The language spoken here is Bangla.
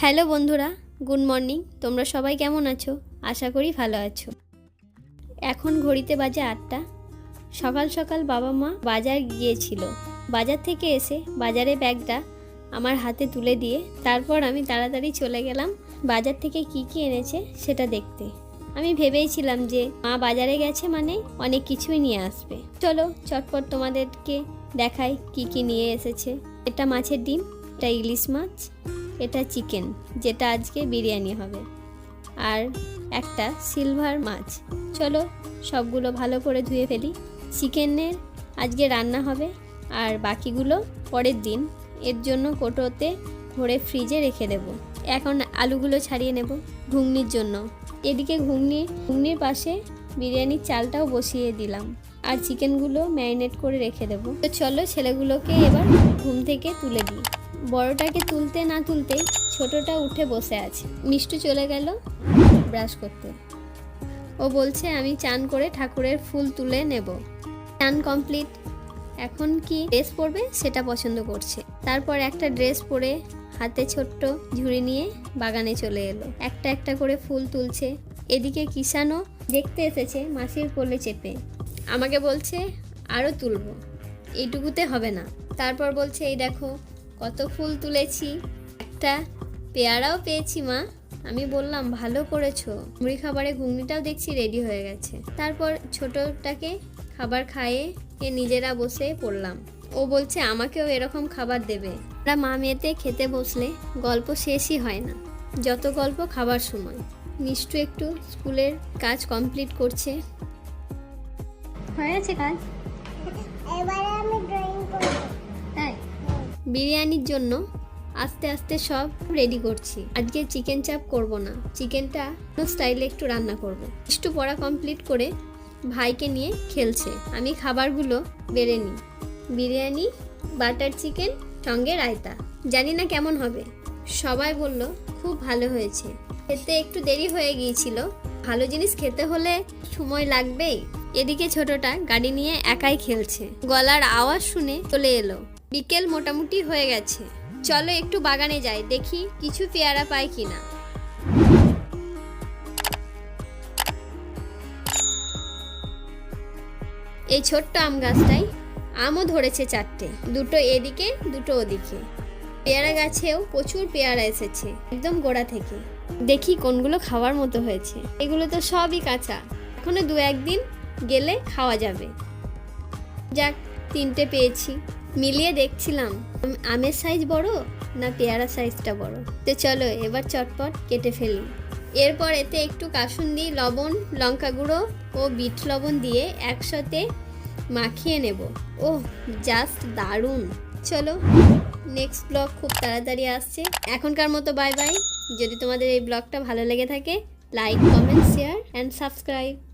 হ্যালো বন্ধুরা, গুড মর্নিং। তোমরা সবাই কেমন আছো? আশা করি ভালো আছো। এখন ঘড়িতে বাজে আটটা। সকাল সকাল বাবা মা বাজার গিয়েছিল। বাজার থেকে এসে বাজারে ব্যাগটা আমার হাতে তুলে দিয়ে তারপর আমি তাড়াতাড়ি চলে গেলাম বাজার থেকে কি কি এনেছে সেটা দেখতে। আমি ভেবেইছিলাম যে মা বাজারে গেছে মানে অনেক কিছুই নিয়ে আসবে। চলো চটপট তোমাদেরকে দেখাই কি কি নিয়ে এসেছে। এটা মাছের ডিম, এটা ইলিশ মাছ এটা চিকেন, যেটা আজকে বিরিয়ানি হবে। আর একটা সিলভার মাছ। চলো সবগুলো ভালো করে ধুয়ে ফেলি। চিকেনের আজকে রান্না হবে, আর বাকিগুলো পরের দিন। এর জন্য কোটোতে ভরে ফ্রিজে রেখে দেব। এখন আলুগুলো ছাড়িয়ে নেব ঘুগনির জন্য। এদিকে ঘুগনি, ঘুগনির পাশে বিরিয়ানির চালটাও বসিয়ে দিলাম। আর চিকেনগুলো ম্যারিনেট করে রেখে দেবো। তো চলো ছেলেগুলোকে এবার ঘুম থেকে তুলে দিই। বড়টাকে তুলতে না তুলতে ছোটটা উঠে বসে আছে। মিষ্টু চলে গেল ব্রাশ করতে। ও বলছে, আমি চান করে ঠাকুরের ফুল তুলে নেব। চান কমপ্লিট। এখন কি ড্রেস পরবে সেটা পছন্দ করছে। তারপর একটা ড্রেস পরে হাতে ছোট্ট ঝুড়ি নিয়ে বাগানে চলে এলো। একটা একটা করে ফুল তুলছে। এদিকে কিষানও দেখতে এসেছে মাসির কোলে চেপে। আমাকে বলছে আরও তুলবো। এইটুকুতে হবে না। তারপর বলছে, এই দেখো, কত ফুল তুলেছি। একটা পেয়ারাও পেয়েছি, মা। আমি বললাম, ভালো করেছ। মুড়ি খাবারে ঘুগনিটাও দেখছি রেডি হয়ে গেছে। তারপর ছোটটাকে খাবার খাইয়ে নিজেরা বসে পড়লাম। ও বলছে, আমাকেও এরকম খাবার দেবে। আমরা মা মেয়েতে খেতে বসলে গল্প শেষই হয় না। যত গল্প খাবার সময়। মিষ্টু একটু স্কুলের কাজ কমপ্লিট করছে। হয়ে গেছে কাজ? এবারে আমি ড্রয়িং করব। তাই? বিরিয়ানির জন্য আস্তে আস্তে সব রেডি করছি। আজকে চিকেন চাপ করব না। চিকেনটা স্টাইলে একটু রান্না করব। একটু পড়া কমপ্লিট করে ভাইকে নিয়ে খেলছে। আমি খাবারগুলো বেড়ে নিই। বিরিয়ানি বাটার চিকেন সঙ্গে রায়তা। জানি না কেমন হবে। সবাই বলল খুব ভালো হয়েছে। খেতে একটু দেরি হয়ে গিয়েছিল। ভালো জিনিস খেতে হলে সময় লাগবেই। এদিকে ছোটটা গাড়ি নিয়ে একাই খেলছে। গলার আওয়াজ শুনে চলে এলো। বিকেল মোটামুটি হয়ে গেছে। চলো একটু বাগানে যাই, দেখি কিছু পেয়ারা পাই কিনা। এই ছোট্ট আম গাছটাই আমও ধরেছে চারটে। দুটো এদিকে, দুটো ওদিকে। পেয়ারা গাছেও প্রচুর পেয়ারা এসেছে, একদম গোড়া থেকে। দেখি কোনগুলো খাওয়ার মতো হয়েছে। এগুলো তো সবই কাঁচা। এখনও দু একদিন গেলে খাওয়া যাবে। যাক, তিনটে পেয়েছি। মিলিয়ে দেখছিলাম, আম- আমের সাইজ বড় না পেয়ারা সাইজটা বড়? তো চলো, এবার চটপট কেটে ফেলি। এরপর এতে একটু কাসুন্দি লবণ, লঙ্কা গুঁড়ো ও বিট লবণ দিয়ে একসাথে মাখিয়ে নেব। ও জাস্ট দারুণ! চলো নেক্সট ব্লগ খুব তাড়াতাড়ি আসছে। এখনকার মতো বাই বাই যদি তোমাদের এই ব্লগটা ভালো লেগে থাকে like comment share and subscribe